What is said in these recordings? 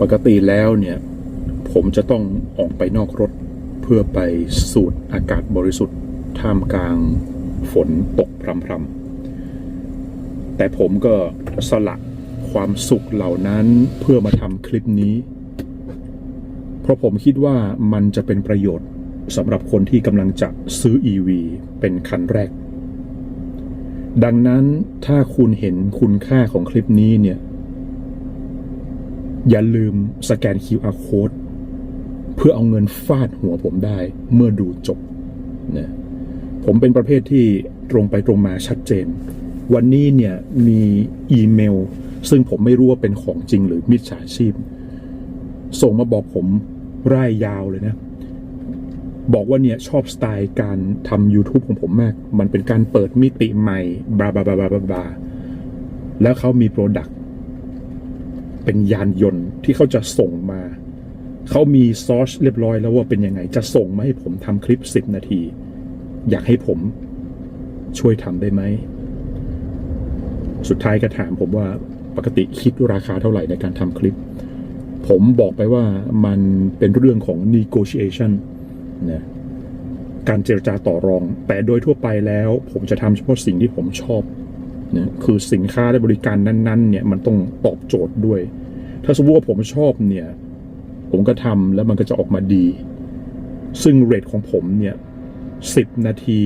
ปกติแล้วเนี่ย ผมจะต้องออกไปนอกรถ เพื่อไปสูดอากาศบริสุทธิ์ ท่ามกลางฝนตกพรำๆแต่ผมก็สละความสุขเหล่านั้นเพื่อมาทำคลิปนี้ เพราะผมคิดว่ามันจะเป็นประโยชน์สำหรับคนที่กำลังจะซื้อ EV เป็นคันแรก ดังนั้นถ้าคุณเห็นคุณค่าของคลิปนี้เนี่ย อย่าลืมสแกน QR code เพื่อเอาเงินฟาดหัวผมได้เมื่อดูจบนะผมเป็นประเภทที่ตรงไปตรงมาชัดเจน วันนี้เนี่ยมีอีเมล ซึ่งผมไม่รู้ว่าเป็นของจริงหรือมิจฉาชีพ ส่งมาบอกผมร่ายยาวเลยนะ บอกว่าเนี่ยชอบสไตล์การทำ YouTube ของผมมาก มันเป็นการเปิดมิติใหม่บลาบลาบลาบลาบลาแล้วเขามีโปรดักต เป็นยานยนต์ที่เขาจะส่งมา เขามีซอสเรียบร้อยแล้วว่าเป็นยังไง จะส่งมาให้ผมทำคลิป 10 นาที อยากให้ผมช่วยทำได้ไหม สุดท้ายก็ถามผมว่าปกติคิดราคาเท่าไหร่ในการทำคลิป ผมบอกไปว่ามันเป็นเรื่องของ negotiation นะการเจรจาต่อรอง แต่โดยทั่วไปแล้ว ผมจะทำเฉพาะสิ่งที่ผมชอบ นะคือสินค้าและบริการนั้นๆเนี่ยมันต้องตอบโจทย์ด้วย ถ้าสมมติว่าผมชอบเนี่ย ผมก็ทำแล้วมันก็จะออกมาดี ซึ่งเรทของผมเนี่ย10นาที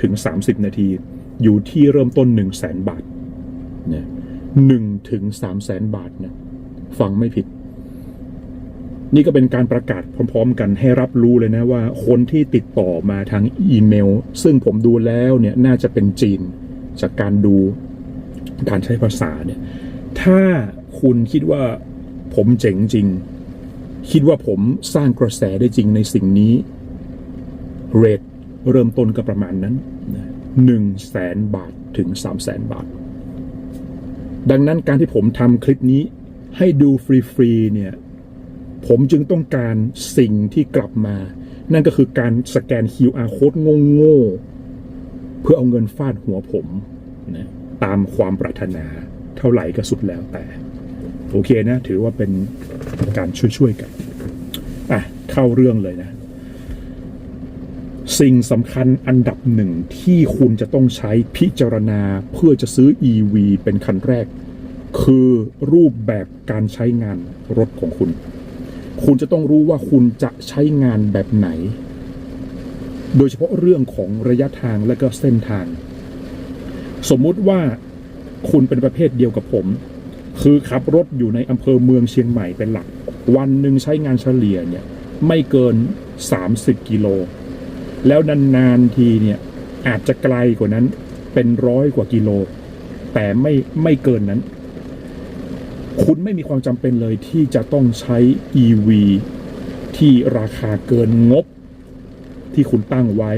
ถึง30นาที อยู่ที่เริ่มต้น1 0 0 0 0แสนบาทเนี่ยหนึ่งถึงสามแสนบาทนะฟังไม่ผิด นี่ก็เป็นการประกาศพร้อม ๆ กันให้รับรู้เลยนะว่า คนที่ติดต่อมาทางอีเมล ซึ่งผมดูแล้วเนี่ยน่าจะเป็นจีน จากการดูการใช้ภาษาเนี่ย ถ้าคุณคิดว่าผมเจ๋งจริง คิดว่าผมสร้างกระแสได้จริงในสิ่งนี้เรทเริ่มต้นก็ประมาณนั้นหนึ่งแสนบาทถึงสามแสนบาท ดังนั้นการที่ผมทำคลิปนี้ให้ดูฟรีๆเนี่ย ผมจึงต้องการสิ่งที่กลับมา นั่นก็คือการสแกน QR code โง่ๆ เพื่อเอาเงินฟาดหัวผมนะตามความปรารถนาเท่าไหร่ก็สุดแล้วแต่ โอเคนะ ถือว่าเป็นการช่วยๆกันอะเข้าเรื่องเลยนะ สิ่งสำคัญอันดับหนึ่งที่คุณจะต้องใช้พิจารณาเพื่อจะซื้อ EV เป็นคันแรก คือรูปแบบการใช้งานรถของคุณ คุณจะต้องรู้ว่าคุณจะใช้งานแบบไหน โดยเฉพาะเรื่องของระยะทางและก็เส้นทาง สมมุติว่าคุณเป็นประเภทเดียวกับผม คือขับรถอยู่ในอำเภอเมืองเชียงใหม่เป็นหลัก วันหนึ่งใช้งานเฉลี่ยเนี่ยไม่เกิน 30 กิโล แล้วนานๆทีเนี่ยอาจจะไกลกว่านั้นเป็นร้อยกว่ากิโล แต่ไม่ไม่เกินนั้น คุณไม่มีความจำเป็นเลยที่จะต้องใช้ EV ที่ราคาเกินงบ ที่คุณตั้งไว้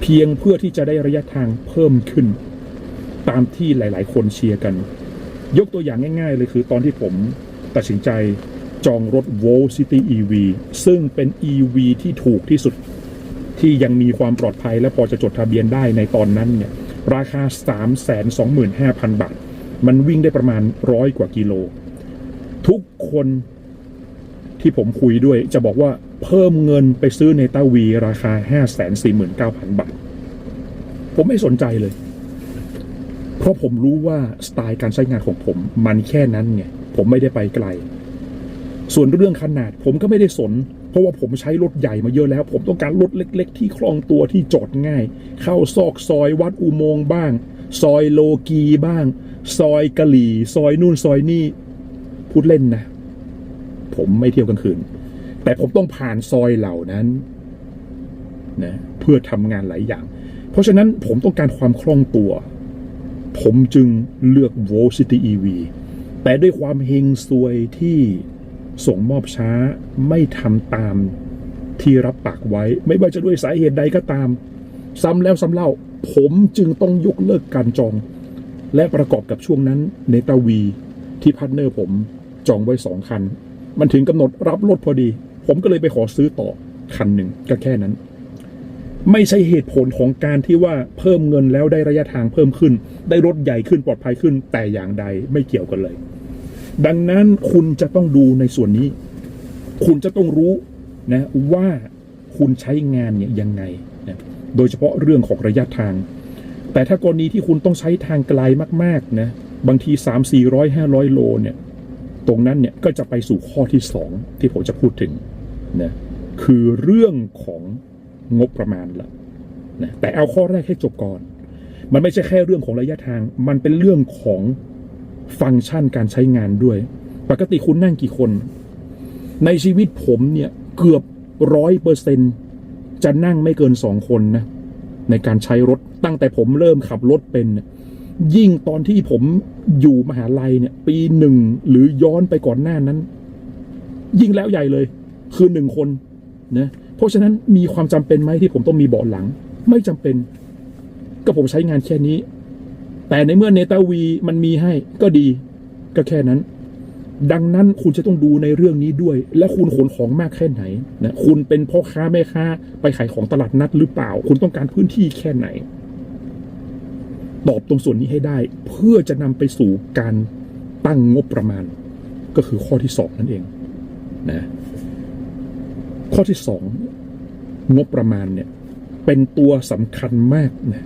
เพียงเพื่อที่จะได้ระยะทางเพิ่มขึ้น ตามที่หลาย ๆ คนเชียร์กัน ยกตัวอย่างง่าย ๆ เลยคือตอนที่ผมตัดสินใจจองรถ v o l City EV ซึ่งเป็น EV ที่ถูกที่สุดที่ยังมีความปลอดภัยและพอจะจดทะเบียนได้ในตอนนั้นเนี่ยราคา 325,000 บาท มันวิ่งได้ประมาณร้อยกว่ากิโล ทุกคนที่ผมคุยด้วยจะบอกว่า เพิ่มเงินไปซื้อในต้าวีราคา 549,000 บาท ผมไม่สนใจเลย เพราะผมรู้ว่าสไตล์การใช้งานของผมมันแค่นั้นไงผมไม่ได้ไปไกล ส่วนเรื่องขนาดผมก็ไม่ได้สน เพราะว่าผมใช้รถใหญ่มาเยอะแล้ว ผมต้องการรถเล็ก ๆ ที่คล่องตัวที่จอดง่าย เข้าซอกซอยวัดอุโมงค์บ้าง ซอยโลกีบ้าง ซอยกะหลี่ ซอยนู่นซอยนี่ พูดเล่นนะ ผมไม่เที่ยวกลางคืน แต่ผมต้องผ่านซอยเหล่านั้นนะเพื่อทำงานหลายอย่าง เพราะฉะนั้นผมต้องการความคล่องตัว ผมจึงเลือก v o l City EV แต่ด้วยความเฮงซวยที่ส่งมอบช้าไม่ทำตามที่รับปากไว้ ไม่ว่าจะด้วยสาเหตุใดก็ตาม ซ้ำแล้วซ้ำเล่า ผมจึงต้องยกเลิกการจอง และประกอบกับช่วงนั้นเนตาวีที่พาร์ทเนอร์ผมจองไว้สองคัน มันถึงกำหนดรับรถพอดี ผมก็เลยไปขอซื้อต่อคันหนึ่งก็แค่นั้น ไม่ใช่เหตุผลของการที่ว่าเพิ่มเงินแล้วได้ระยะทางเพิ่มขึ้น ได้รถใหญ่ขึ้นปลอดภัยขึ้น แต่อย่างใดไม่เกี่ยวกันเลย ดังนั้นคุณจะต้องดูในส่วนนี้ คุณจะต้องรู้นะว่าคุณใช้งานเนี่ยยังไงนะโดยเฉพาะเรื่องของระยะทาง แต่ถ้ากรณีที่คุณต้องใช้ทางไกลมากๆนะบางที 3 4 0 0 500 โลเนี่ย ตรงนั้นเนี่ยก็จะไปสู่ข้อที่ 2 ที่ผมจะพูดถึงนะคือเรื่องของงบประมาณละนะแต่เอาข้อแรกให้จบก่อน มันไม่ใช่แค่เรื่องของระยะทาง มันเป็นเรื่องของฟังก์ชันการใช้งานด้วย ปกติคุณนั่งกี่คน ในชีวิตผมเนี่ยเกือบร้อยเปอร์เซ็นจะนั่งไม่เกินสองคนนะในการใช้รถตั้งแต่ผมเริ่มขับรถเป็นเนี่ย ยิ่งตอนที่ผมอยู่มหาลัยเนี่ย ปีหนึ่งหรือย้อนไปก่อนหน้านั้น ยิ่งแล้วใหญ่เลย คือหนึ่งคนนะเพราะฉะนั้นมีความจำเป็นไหมที่ผมต้องมีเบาะหลัง ไม่จำเป็น ก็ผมใช้งานแค่นี้ แต่ในเมื่อเนตาวีมันมีให้ ก็ดี ก็แค่นั้น ดังนั้นคุณจะต้องดูในเรื่องนี้ด้วย และคุณขนของมากแค่ไหนนะคุณเป็นพ่อค้าแม่ค้าไปขายของตลาดนัดหรือเปล่า คุณต้องการพื้นที่แค่ไหน ตอบตรงส่วนนี้ให้ได้ เพื่อจะนำไปสู่การตั้งงบประมาณ ก็คือข้อที่สองนั่นเองนะข้อที่สองงบประมาณเนี่ย เป็นตัวสำคัญมากนะ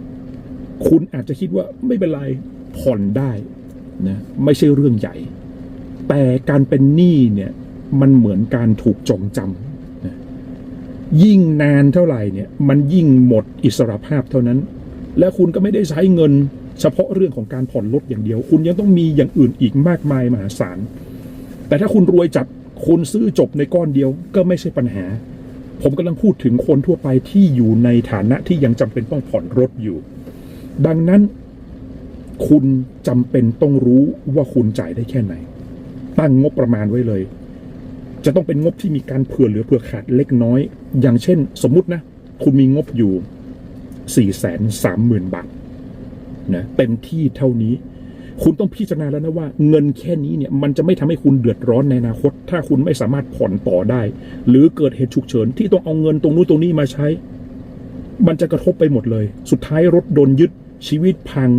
คุณอาจจะคิดว่าไม่เป็นไรผ่อนได้นะไม่ใช่เรื่องใหญ่ แต่การเป็นหนี้เนี่ยมันเหมือนการถูกจองจำนะยิ่งนานเท่าไหร่เนี่ย มันยิ่งหมดอิสรภาพเท่านั้น และคุณก็ไม่ได้ใช้เงินเฉพาะเรื่องของการผ่อนรถอย่างเดียว คุณยังต้องมีอย่างอื่นอีกมากมายมหาศาล แต่ถ้าคุณรวยจัดคุณซื้อจบในก้อนเดียวก็ไม่ใช่ปัญหา ผมกำลังพูดถึงคนทั่วไปที่อยู่ในฐานะที่ยังจำเป็นต้องผ่อนรถอยู่ ดังนั้น คุณจำเป็นต้องรู้ว่าคุณจ่ายได้แค่ไหน ตั้งงบประมาณไว้เลย จะต้องเป็นงบที่มีการเผื่อเหลือเผื่อขาดเล็กน้อย อย่างเช่น สมมุตินะ คุณมีงบอยู่ 4 3 0 0 0 0 บาทนะเต็มที่เท่านี้ คุณต้องพิจารณาแล้วนะว่า เงินแค่นี้เนี่ยมันจะไม่ทำให้คุณเดือดร้อนในอนาคต ถ้าคุณไม่สามารถผ่อนต่อได้ หรือเกิดเหตุฉุกเฉินที่ต้องเอาเงินตรงนู้นตรงนี้มาใช้ มันจะกระทบไปหมดเลย สุดท้ายรถโดนยึดชีวิตพัง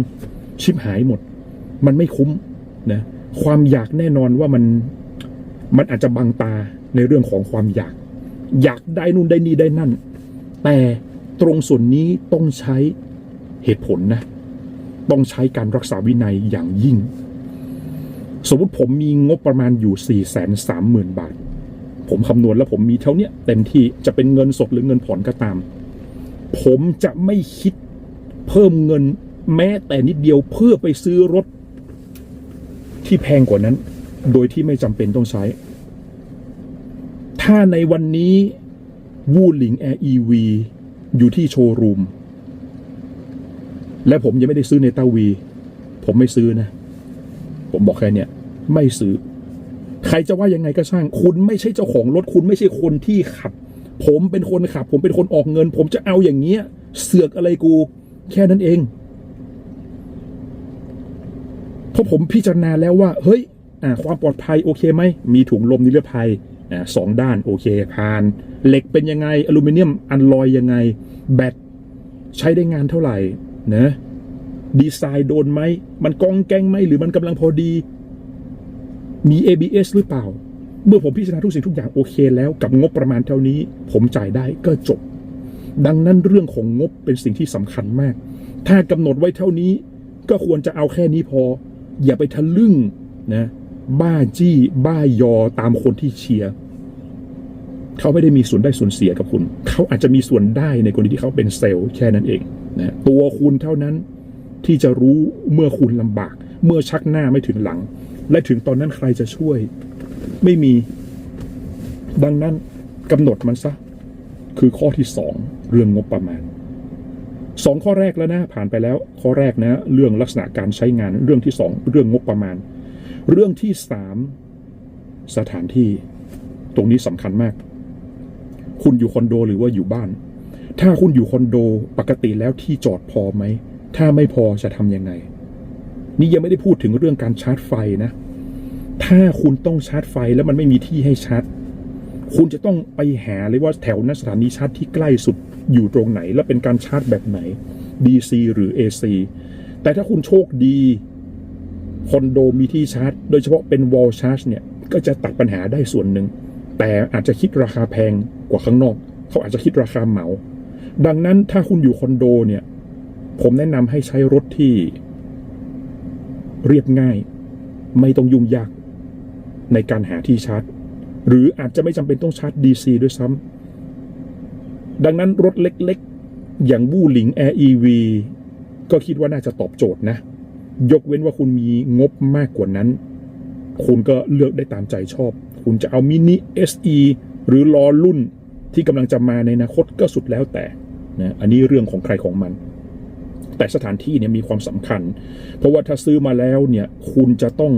ชิบหายหมด มันไม่คุ้มนะความอยากแน่นอนว่ามันมันอาจจะบังตาในเรื่องของความอยาก อยากได้นู่นได้นี่ได้นั่น แต่ ตรงส่วนนี้ต้องใช้เหตุผลนะ ต้องใช้การรักษาวินัยอย่างยิ่ง สมมติผมมีงบประมาณอยู่ 4 3 0 0 0 0 บาท ผมคำนวณแล้วผมมีเท่านี้เต็มที่จะเป็นเงินสดหรือเงินผ่อนก็ตาม ผมจะไม่คิดเพิ่มเงินแม้แต่นิดเดียวเพื่อไปซื้อรถที่แพงกว่านั้น โดยที่ไม่จำเป็นต้องใช้ ถ้าในวันนี้วูหลิงแอร์ EV อยู่ที่โชว์รูม และผมยังไม่ได้ซื้อเนต้าวี ผมไม่ซื้อนะ ผมบอกแค่เนี้ยไม่ซื้อ ใครจะว่ายังไงก็ช่าง คุณไม่ใช่เจ้าของรถ คุณไม่ใช่คนที่ขับ ผมเป็นคนขับ ผมเป็นคนออกเงิน ผมจะเอาอย่างเงี้ย เสือกอะไรกู แค่นั้นเอง เพราะผมพิจารณาแล้วว่า เฮ้ย อ่า ความปลอดภัยโอเคไหม มีถุงลมนิรภัย สองด้านโอเคผ่าน เหล็กเป็นยังไงอลูมิเนียมอันลอยยังไง แบตใช้ได้งานเท่าไหร่นะดีไซน์โดนไหม มันกองแกงไหมหรือมันกำลังพอดี มี ABS หรือเปล่า เมื่อผมพิจารณาทุกสิ่งทุกอย่างโอเคแล้วกับงบประมาณเท่านี้ ผมจ่ายได้ก็จบ ดังนั้นเรื่องของงบเป็นสิ่งที่สำคัญมาก ถ้ากำหนดไว้เท่านี้ก็ควรจะเอาแค่นี้พอ อย่าไปทะลึ่งนะ บ้าจี้ บ้ายอตามคนที่เชียร์เขาไม่ได้มีส่วนได้ส่วนเสียกับคุณ เขาอาจจะมีส่วนได้ในกรณีที่เขาเป็นเซลล์แค่นั้นเองนะตัวคุณเท่านั้นที่จะรู้เมื่อคุณลำบาก เมื่อชักหน้าไม่ถึงหลัง และถึงตอนนั้นใครจะช่วย ไม่มี ดังนั้นกำหนดมันซะ คือข้อที่สองเรื่องงบประมาณสองข้อแรกแล้วนะผ่านไปแล้ว ข้อแรกนะ เรื่องลักษณะการใช้งานเรื่องที่สองเรื่องงบประมาณ เรื่องที่สามสถานที่ ตรงนี้สำคัญมาก คุณอยู่คอนโดหรือว่าอยู่บ้าน ถ้าคุณอยู่คอนโดปกติแล้วที่จอดพอไหม ถ้าไม่พอจะทำยังไง นี่ยังไม่ได้พูดถึงเรื่องการชาร์จไฟนะ ถ้าคุณต้องชาร์จไฟแล้วมันไม่มีที่ให้ชาร์จคุณจะต้องไปหาเลยว่าแถวนั้นสถานีชาร์จที่ใกล้สุดอยู่ตรงไหน และเป็นการชาร์จแบบไหน DC หรือ AC แต่ถ้าคุณโชคดี คอนโดมีที่ชาร์จ โดยเฉพาะเป็นวอลชาร์จเนี่ย ก็จะตัดปัญหาได้ส่วนหนึ่ง แต่อาจจะคิดราคาแพงกว่าข้างนอก เขาอาจจะคิดราคาเหมา ดังนั้นถ้าคุณอยู่คอนโดเนี่ย ผมแนะนำให้ใช้รถที่เรียบง่าย ไม่ต้องยุ่งยากในการหาที่ชาร์จ หรืออาจจะไม่จำเป็นต้องชาร์จ DC ด้วยซ้ำดังนั้นรถเล็กๆ อย่างบู้หลิง Air EV ก็คิดว่าน่าจะตอบโจทย์นะ ยกเว้นว่าคุณมีงบมากกว่านั้น คุณก็เลือกได้ตามใจชอบ คุณจะเอามินิ SE หรือล้อรุ่นที่กำลังจะมาในอนาคตก็สุดแล้วแต่นะอันนี้เรื่องของใครของมัน แต่สถานที่เนี่ยมีความสำคัญ เพราะว่าถ้าซื้อมาแล้วเนี่ยคุณจะต้อง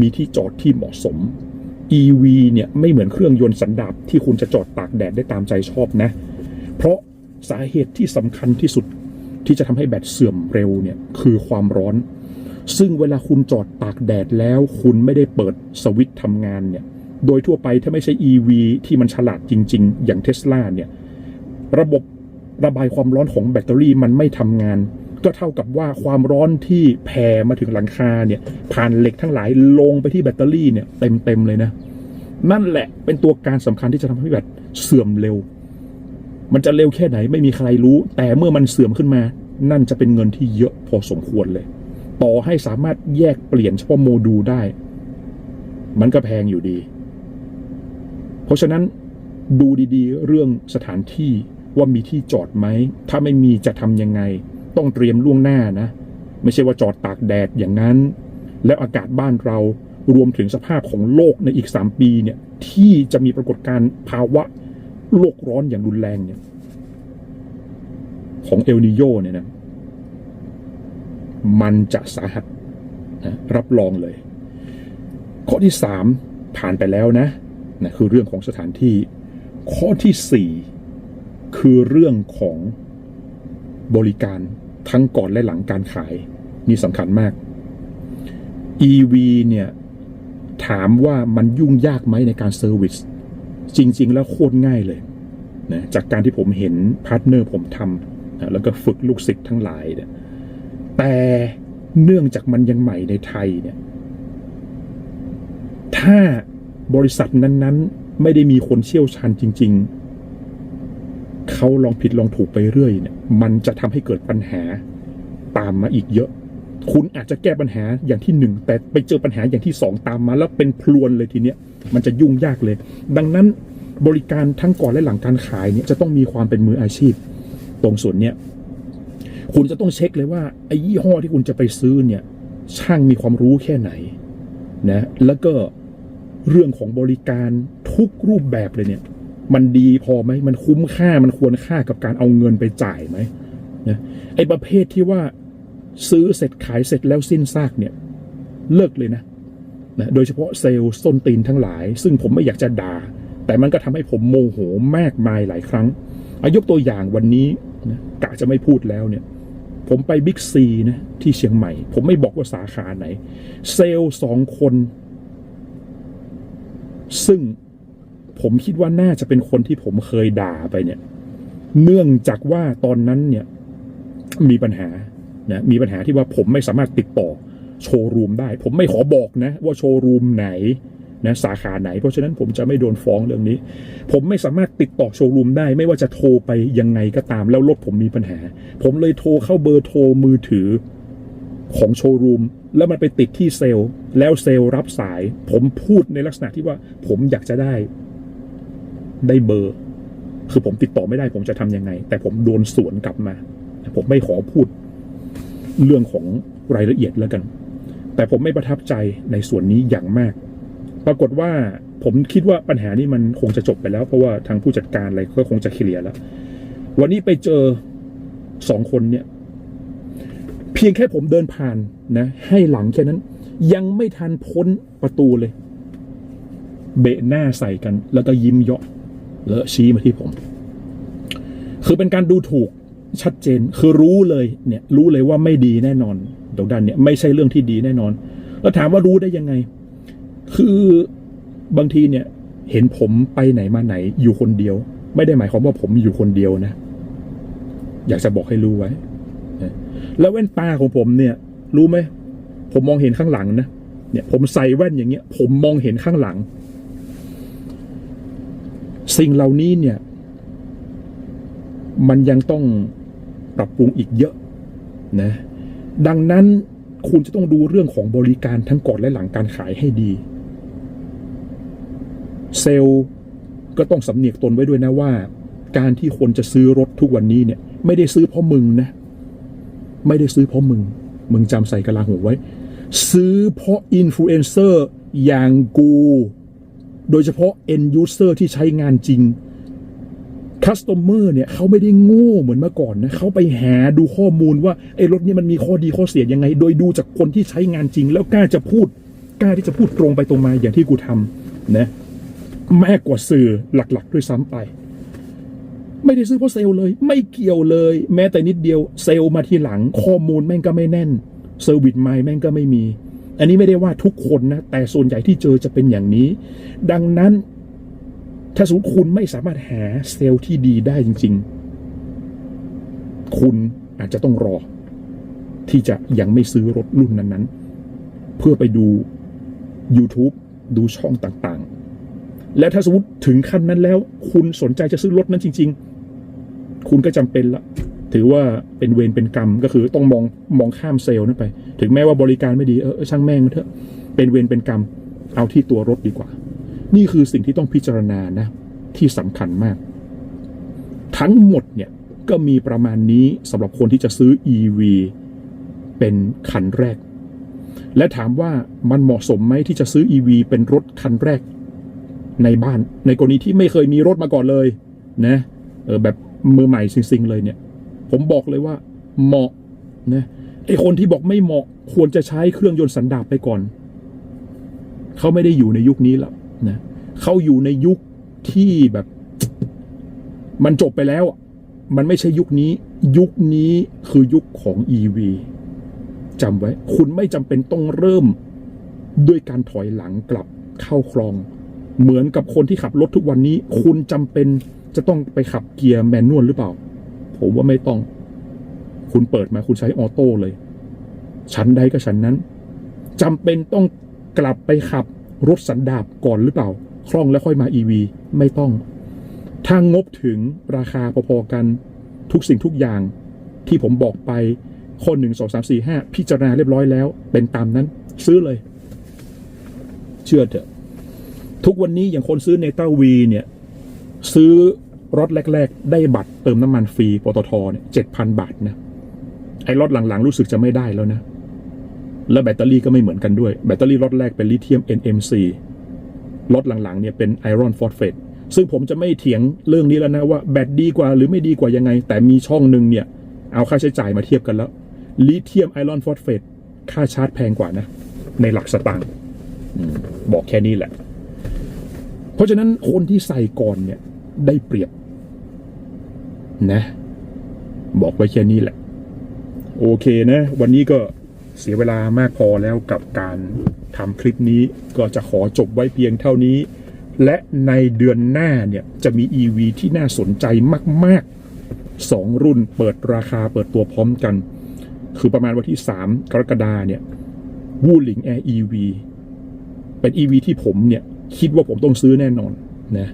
มีที่จอดที่เหมาะสม EV เนี่ยไม่เหมือนเครื่องยนต์สันดาปที่คุณจะจอดตากแดดได้ตามใจชอบนะ เพราะสาเหตุที่สำคัญที่สุด ที่จะทำให้แบตเสื่อมเร็วเนี่ยคือความร้อน ซึ่งเวลาคุณจอดตากแดดแล้วคุณไม่ได้เปิดสวิตช์ทำงานเนี่ยโดยทั่วไปถ้าไม่ใช่ EV ที่มันฉลาดจริง ๆ อย่างเทสลาเนี่ยระบบระบายความร้อนของแบตเตอรี่มันไม่ทำงาน ก็เท่ากับว่าความร้อนที่แผ่มาถึงหลังคาเนี่ยผ่านเหล็กทั้งหลายลงไปที่แบตเตอรี่เนี่ยเต็มๆเลยนะ นั่นแหละเป็นตัวการสำคัญที่จะทำให้แบตเสื่อมเร็ว มันจะเร็วแค่ไหนไม่มีใครรู้ แต่เมื่อมันเสื่อมขึ้นมา นั่นจะเป็นเงินที่เยอะพอสมควรเลย ต่อให้สามารถแยกเปลี่ยนเฉพาะโมดูลได้ มันก็แพงอยู่ดี เพราะฉะนั้นดูดีๆ เรื่องสถานที่ว่ามีที่จอดไหม ถ้าไม่มีจะทำยังไง ต้องเตรียมล่วงหน้านะ ไม่ใช่ว่าจอดตากแดดอย่างนั้น แล้วอากาศบ้านเรารวมถึงสภาพของโลกในอีก 3 ปีเนี่ยที่จะมีปรากฏการณ์ภาวะ โลกร้อนอย่างรุนแรงเนี่ย ของเอลนิโยเนี่ยนะ มันจะสาหัสนะรับรองเลย ข้อที่สามผ่านไปแล้วนะนะคือเรื่องของสถานที่ ข้อที่สี่คือเรื่องของบริการทั้งก่อนและหลังการขาย นี่สำคัญมาก EV เนี่ย ถามว่ามันยุ่งยากไหมในการเซอร์วิส จริง ๆ แล้วโคตรง่ายเลยนะจากการที่ผมเห็นพาร์ทเนอร์ผมทำนะแล้วก็ฝึกลูกศิษย์ทั้งหลายเนี่ยแต่เนื่องจากมันยังใหม่ในไทยเนี่ย ถ้าบริษัทนั้น ๆ ไม่ได้มีคนเชี่ยวชาญจริง ๆ เขาลองผิดลองถูกไปเรื่อยเนี่ย มันจะทำให้เกิดปัญหาตามมาอีกเยอะ คุณอาจจะแก้ปัญหาอย่างที่หนึ่งแต่ไปเจอปัญหาอย่างที่สองตามมาแล้วเป็นพลวนเลยทีเนี้ยมันจะยุ่งยากเลย ดังนั้นบริการทั้งก่อนและหลังการขายเนี่ยจะต้องมีความเป็นมืออาชีพ ตรงส่วนเนี้ยคุณจะต้องเช็คเลยว่าไอ้ยี่ห้อที่คุณจะไปซื้อเนี่ยช่างมีความรู้แค่ไหนนะแล้วก็เรื่องของบริการทุกรูปแบบเลยเนี่ยมันดีพอไหมมันคุ้มค่ามันควรค่ากับการเอาเงินไปจ่ายไหมนะไอ้ประเภทที่ว่า ซื้อเสร็จขายเสร็จแล้วสิ้นซากเนี่ยเลิกเลยนะนะ โดยเฉพาะเซลล์ส้นตีนทั้งหลาย ซึ่งผมไม่อยากจะด่า แต่มันก็ทำให้ผมโมโหมากมายหลายครั้งอายกตัวอย่างวันนี้นะกะจะไม่พูดแล้วเนี่ย ผมไปบิ๊กซีนะที่เชียงใหม่ ผมไม่บอกว่าสาขาไหน เซลล์สองคน ซึ่งผมคิดว่าน่าจะเป็นคนที่ผมเคยด่าไปเนี่ย เนื่องจากว่าตอนนั้นเนี่ยมีปัญหา นะมีปัญหาที่ว่าผมไม่สามารถติดต่อโชว์รูมได้ ผมไม่ขอบอกนะว่าโชว์รูมไหนนะสาขาไหน เพราะฉะนั้นผมจะไม่โดนฟ้องเรื่องนี้ ผมไม่สามารถติดต่อโชว์รูมได้ ไม่ว่าจะโทรไปยังไงก็ตามแล้วรถผมมีปัญหา ผมเลยโทรเข้าเบอร์โทรมือถือของโชว์รูมแล้วมันไปติดที่เซลล์ แล้วเซลล์รับสาย ผมพูดในลักษณะที่ว่าผมอยากจะได้ ได้เบอร์ คือผมติดต่อไม่ได้ ผมจะทำยังไง แต่ผมโดนสวนกลับมา ผมไม่ขอพูด เรื่องของรายละเอียดแล้วกัน แต่ผมไม่ประทับใจในส่วนนี้อย่างมาก ปรากฏว่าผมคิดว่าปัญหานี้มันคงจะจบไปแล้ว เพราะว่าทางผู้จัดการอะไรก็คงจะเคลียร์แล้ว วันนี้ไปเจอสองคนเนี่ย เพียงแค่ผมเดินผ่านนะ ให้หลังแค่นั้น ยังไม่ทันพ้นประตูเลย เบะหน้าใส่กัน แล้วก็ยิ้มเยาะแล้วชี้มาที่ผม คือเป็นการดูถูก ชัดเจนคือรู้เลยเนี่ยรู้เลยว่าไม่ดีแน่นอนตรงด้านเนี่ยไม่ใช่เรื่องที่ดีแน่นอน แล้วถามว่ารู้ได้ยังไง คือบางทีเนี่ย เห็นผมไปไหนมาไหนอยู่คนเดียว ไม่ได้หมายความว่าผมอยู่คนเดียวนะ อยากจะบอกให้รู้ไว้ แล้วแว่นตาของผมเนี่ย รู้ไหมผมมองเห็นข้างหลังนะเนี่ย ผมใส่แว่นอย่างเงี้ย ผมมองเห็นข้างหลัง สิ่งเหล่านี้เนี่ย มันยังต้อง ปรับปรุงอีกเยอะนะดังนั้นคุณจะต้องดูเรื่องของบริการทั้งก่อนและหลังการขายให้ดี เซลล์ก็ต้องสำเนียกตนไว้ด้วยนะว่า การที่คนจะซื้อรถทุกวันนี้เนี่ย ไม่ได้ซื้อเพราะมึงนะ ไม่ได้ซื้อเพราะมึง มึงจำใส่กระลาหูไว้ ซื้อเพราะอินฟลูเอนเซอร์อย่างกู โดยเฉพาะ end user ที่ใช้งานจริง คัสเมอร์เนี่ยเขาไม่ได้โง่เหมือนเมื่อก่อนนะเขาไปหาดูข้อมูลว่าไอ้รถนี้มันมีข้อดีข้อเสียยังไง โดยดูจากคนที่ใช้งานจริง แล้วกล้าจะพูดกล้าที่จะพูดตรงไปตรงมาอย่างที่กูทำนะแม่กว่าสื่อหลักๆ ด้วยซ้ำไป ไม่ได้ซื้อเพราะเซลล์เลย ไม่เกี่ยวเลย แม้แต่นิดเดียวเซลล์มาทีหลังข้อมูลแม่งก็ไม่แน่นเซอร์วิสไม่แม่งก็ไม่มี อันนี้ไม่ได้ว่าทุกคนนะแต่ส่วนใหญ่ที่เจอจะเป็นอย่างนี้ ดังนั้น ถ้าสมมติคุณไม่สามารถหาเซลล์ที่ดีได้จริง ๆ คุณอาจจะต้องรอ ที่จะยังไม่ซื้อรถรุ่นนั้น ๆ เพื่อไปดู YouTube ดูช่องต่างๆ และถ้าสมมติถึงขั้นนั้นแล้ว คุณสนใจจะซื้อรถนั้นจริง ๆ คุณก็จำเป็นละถือว่าเป็นเวรเป็นกรรมก็คือต้องมองมองข้ามเซลล์นั้นไป ถึงแม้ว่าบริการไม่ดีเออเออช่างแม่งมันเถอะ เป็นเวรเป็นกรรม เอาที่ตัวรถดีกว่า นี่คือสิ่งที่ต้องพิจารณานะ ที่สำคัญมาก ทั้งหมดเนี่ยก็มีประมาณนี้สำหรับคนที่จะซื้อ EV เป็นคันแรก และถามว่ามันเหมาะสมไหมที่จะซื้อ EV เป็นรถคันแรกในบ้าน ในกรณีที่ไม่เคยมีรถมาก่อนเลยนะเออแบบมือใหม่ซิงๆเลยเนี่ย ผมบอกเลยว่าเหมาะนะไอคนที่บอกไม่เหมาะควรจะใช้เครื่องยนต์สันดาปไปก่อน เขาไม่ได้อยู่ในยุคนี้แล้ว นะเขาอยู่ในยุคที่แบบ มันจบไปแล้วมันไม่ใช่ยุคนี้ ยุคนี้คือยุคของ EV จำไว้ คุณไม่จำเป็นต้องเริ่มด้วยการถอยหลังกลับเข้าคลอง เหมือนกับคนที่ขับรถทุกวันนี้ คุณจำเป็นจะต้องไปขับเกียร์แมนนวลหรือเปล่า ผมว่าไม่ต้อง คุณเปิดมาคุณใช้ออโต้เลยชั้นใดก็ชั้นนั้นจำเป็นต้องกลับไปขับ รถสันดาปก่อนหรือเปล่า คล่องแล้วค่อยมา EV ไม่ต้องถ้างบถึงราคาพอๆกันทุกสิ่งทุกอย่างที่ผมบอกไปข้อหนึ่งสองสามสี่ห้าพิจารณาเรียบร้อยแล้ว เป็นตามนั้น ซื้อเลย เชื่อเถอะ ทุกวันนี้อย่างคนซื้อเนต้าวีเนี่ย ซื้อรถแรก ๆ ได้บัตรเติมน้ำมันฟรีปตทเนี่ยเจ็ดพันบาทนะไอ้รถหลังๆ รู้สึกจะไม่ได้แล้วนะ แล้วแบตเตอรี่ก็ไม่เหมือนกันด้วย แบตเตอรี่รถแรกเป็นลิเธียม NMC รถหลังๆเนี่ยเป็นไอรอนฟอสเฟตซึ่งผมจะไม่เถียงเรื่องนี้แล้วนะว่าแบตดีกว่าหรือไม่ดีกว่ายังไง แต่มีช่องหนึ่งเนี่ย เอาค่าใช้จ่ายมาเทียบกันแล้วลิเธียมไอรอนฟอสเฟตค่าชาร์จแพงกว่านะ ในหลักสตางค์บอกแค่นี้แหละ เพราะฉะนั้นคนที่ใส่ก่อนเนี่ยได้เปรียบ นะ บอกไว้แค่นี้แหละ โอเคนะ วันนี้ก็ เสียเวลามากพอแล้วกับการทำคลิปนี้ก็จะขอจบไว้เพียงเท่านี้ และในเดือนหน้าเนี่ยจะมี EV ที่น่าสนใจมากๆสองรุ่นเปิดราคาเปิดตัวพร้อมกัน คือประมาณวันที่ 3 กรกฎาเนี่ยวูหลิงแอร์ EV เป็น EV ที่ผมเนี่ยคิดว่าผมต้องซื้อแน่นอนนะ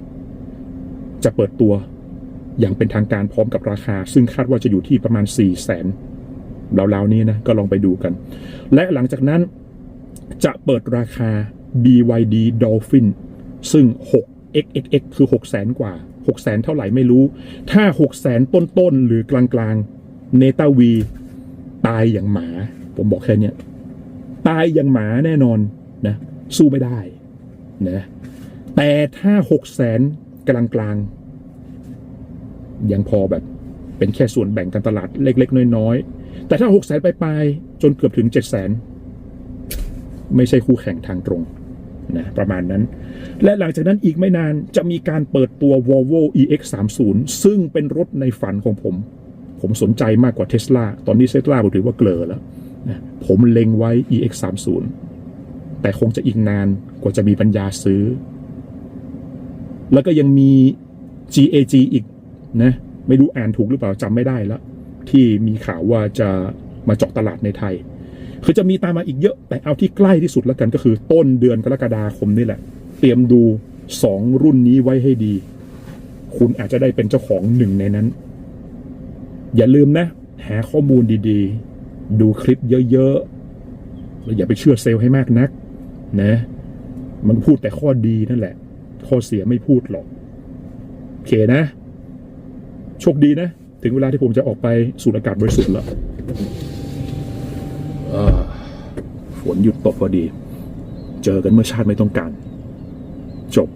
จะเปิดตัวอย่างเป็นทางการพร้อมกับราคา ซึ่งคาดว่าจะอยู่ที่ประมาณ 4 0 0แสน ราวๆนี้นะ ก็ลองไปดูกัน และหลังจากนั้นจะเปิดราคา BYD Dolphin ซึ่ง 6xxx คือ6 0 0แสนกว่า 6 0แสนเท่าไหร่ไม่รู้ ถ้า 6 0แสนต้นๆ หรือกลางๆ เนตาวี ตายอย่างหมา ผมบอกแค่นี้ตายอย่างหมาแน่นอนนะ สู้ไม่ได้นะแต่ถ้า 6 0แสนกลางๆ ยังพอแบบเป็นแค่ส่วนแบ่งการตลาดเล็ก ๆ น้อยๆ แต่ถ้า6 0แสนไปลายๆจนเกือบถึง7 0 0แสนไม่ใช่คู่แข่งทางตรงนะประมาณนั้น และหลังจากนั้นอีกไม่นานจะมีการเปิดตัว Volvo EX30 ซึ่งเป็นรถในฝันของผม ผมสนใจมากกว่า Tesla ตอนนี้ Tesla ผมถือว่าเกลอแล้วนะผมเล็งไว้ EX30 แต่คงจะอีกนานกว่าจะมีปัญญาซื้อ แล้วก็ยังมี GAG อีกนะ ไม่รู้อ่านถูกหรือเปล่าจำไม่ได้แล้ว ที่มีข่าวว่าจะมาเจาะตลาดในไทย คือจะมีตามมาอีกเยอะแต่เอาที่ใกล้ที่สุดแล้วกันก็คือต้นเดือนกรกฎาคมนี่แหละ เตรียมดูสองรุ่นนี้ไว้ให้ดี คุณอาจจะได้เป็นเจ้าของหนึ่งในนั้น อย่าลืมนะ หาข้อมูลดีๆ ดูคลิปเยอะๆแล้วอย่าไปเชื่อเซลล์ให้มากนัก นะ มันพูดแต่ข้อดีนั่นแหละ ข้อเสียไม่พูดหรอกโอเคนะโชคดีนะ ถึงเวลาที่ผมจะออกไปสูดอากาศบริสุทธิ์แล้วฝนหยุดตกพอดี เจอกันเมื่อชาติไม่ต้องการ จบ